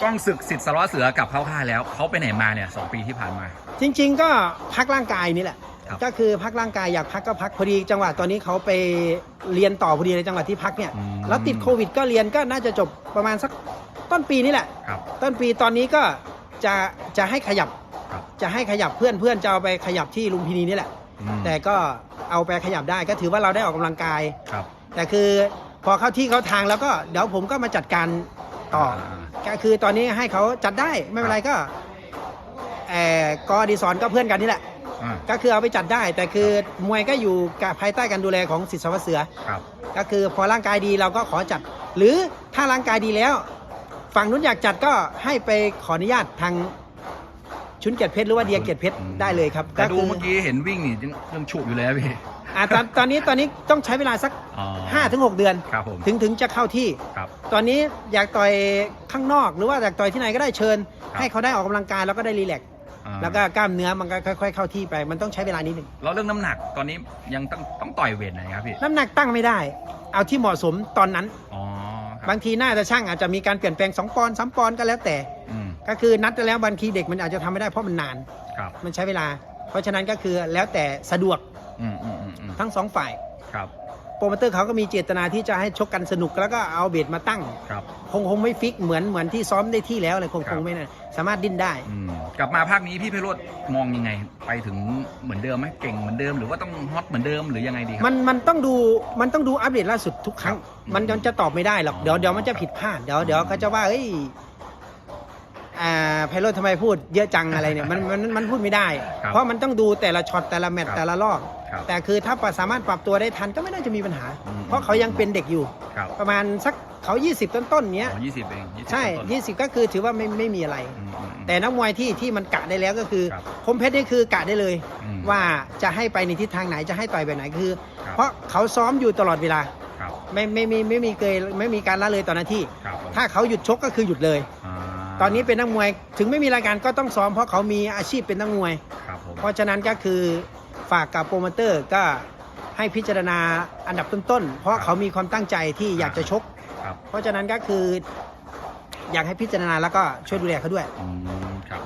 กล้องศึกสิทธิ์สารวัตรเสือกลับเข้าค่ายแล้วเขาไปไหนมาเนี่ยสองปีที่ผ่านมา จริง ๆ ก็พักร่างกายนี่แหละ ครับ ก็คือพักร่างกายอยากพักก็พักพอดีจังหวะตอนนี้เขาไปเรียนต่อพอดีในจังหวะที่พักเนี่ย อืม แล้วติดโควิดก็เรียนก็น่าจะจบประมาณสักต้นปีนี่แหละ ครับ ต้นปีตอนนี้ก็จะจะให้ขยับ ครับ จะให้ขยับเพื่อนเพื่อนจะเอาไปขยับที่ลุมพินีนี่แหละ อืมแต่ก็เอาไปขยับได้ก็ถือว่าเราได้ออกกำลังกาย ครับ แต่คือพอเข้าที่เข้าทางแล้วก็เดี๋ยวผมก็มาจัดการ ต่ออาก็คือตอนนี้ให้เขาจัดได้ไม่เป็นไรก็เออกอดีสอนก็เพื่อนกันนี่แหละอ่าก็คือเอาไปจัดได้ แต่คือมวยก็อยู่กับภายใต้การดูแลของสิทธิ์สวัสดิ์เสือครับก็คือพอร่างกายดีเราก็ขอจัด หรือถ้าร่างกายดีแล้ว ฝั่งนู้นอยากจัดก็ให้ไปขออนุญาตทาง ชุนเกียรติเพชรหรือว่าเดียเกียรติเพชรได้เลยครับแต่ดูคืเมื่อกี้เห็นวิ่งนี่ยังยังฉุบอยู่เลยนะพี่อ่าตอนตอนนี้ตอนนี้ต้องใช้เวลาสักอ๋อ5-6ถึงเดือนครับผมถึงถึงจะเข้าที่ครับตอนนี้อยากต่อยข้างนอกหรือว่าอยากต่อยที่ไหนก็ได้เชิญครับให้เขาได้ออกกำลังกายแล้วก็ได้รีแลกซ์อ่าแล้วก็กล้ามเนื้อมันก็ค่อยๆเข้าที่ไป มันต้องใช้เวลานิดหนึ่งแล้วเรื่องน้ำหนักตอนนี้ยังต้องต้องต่อยเวทไหนครับพี่น้ำหนักตั้งไม่ได้ เอาที่เหมาะสมตอนนั้นอ๋อครับบางทีหน้าจะช่างอาจจะมีการเปลี่ยนแปลง2ปอนด์3ปอนด์ก็แล้วแต่อืม ก็คือนัดไปแล้วบางทีเด็กมันอาจจะทำไม่ได้เพราะมันนาน ครับมันใช้เวลา เพราะฉะนั้นก็คือแล้วแต่สะดวกอืมอืมอืมอืมทั้งสองฝ่ายครับโปรโมเตอร์เขาก็มีเจตนาที่จะให้ชกกันสนุกแล้วก็เอาเบสมาตั้ง ครับ คงคงไม่ฟิกเหมือนเหมือนที่ซ้อมได้ที่แล้วเลยคงครัคบงไม่นะสามารถดิ้นได้ อืมกลับมาภาคนี้พี่ไพโรธมองยังไง ไปถึงเหมือนเดิมไหมเก่งเหมือนเดิมหรือว่าต้องฮอตเหมือนเดิมหรือยังไงดีครั มันมันต้องดูมันต้องดูอัปเดตล่าสุดทุกครั้ง ครับมันมันจะตอบไม่ได้หรอกเดี๋ยวเดี๋ยวมันจะผิดพลาดเดี๋ยวเดี๋ยวเขาจะว่าเอ้ย อ่าไพโรธทำไมพูดเยอะจังอะไรเนี่ยมันมันมันพูดไม่ได้ ครับเพราะมันต้องดูแต่ละช็อตแต่ละแมตช์ครับแต่ละรอบครับแต่คือถ้าสามารถปรับตัวได้ทันก็ไม่น่าจะมีปัญหา อืม เพราะเขายังเป็นเด็กอยู่ ครับประมาณสักเขา 20 ต้นๆเนี้ย อ๋อยี่สิบเอง20ใช่ ต้นๆ20 ก็คือถือว่าไม่ไม่มีอะไร อืมอืมอืม แต่นักมวยที่ที่มันกะได้แล้วก็คือครับ คมเพชรนี่คือกะได้เลย อืม ว่าจะให้ไปในทิศทางไหนจะให้ต่อยแบบไหนคือ ครับ เพราะเขาซ้อมอยู่ตลอดเวลา ครับไม่ไม่ไม่ไม่มีเกยไม่มีการละเลยต่อหน้าที่ ครับผมถ้าเขาหยุดชกก็คือหยุดเลยา ตอนนี้เป็นนักมวย ถึงไม่มีรายการก็ต้องซ้อมเพราะเขามีอาชีพเป็นนักมวย ครับผมเพราะฉะนั้นก็คือฝากกับโปรโมเตอร์ก็ให้พิจารณาอันดับต้นๆ เพราะเขามีความตั้งใจที่อยากจะชก ครับเพราะฉะนั้นก็คือ อยากให้พิจารณาแล้วก็ช่วยดูแลเขาด้วย อืมครับ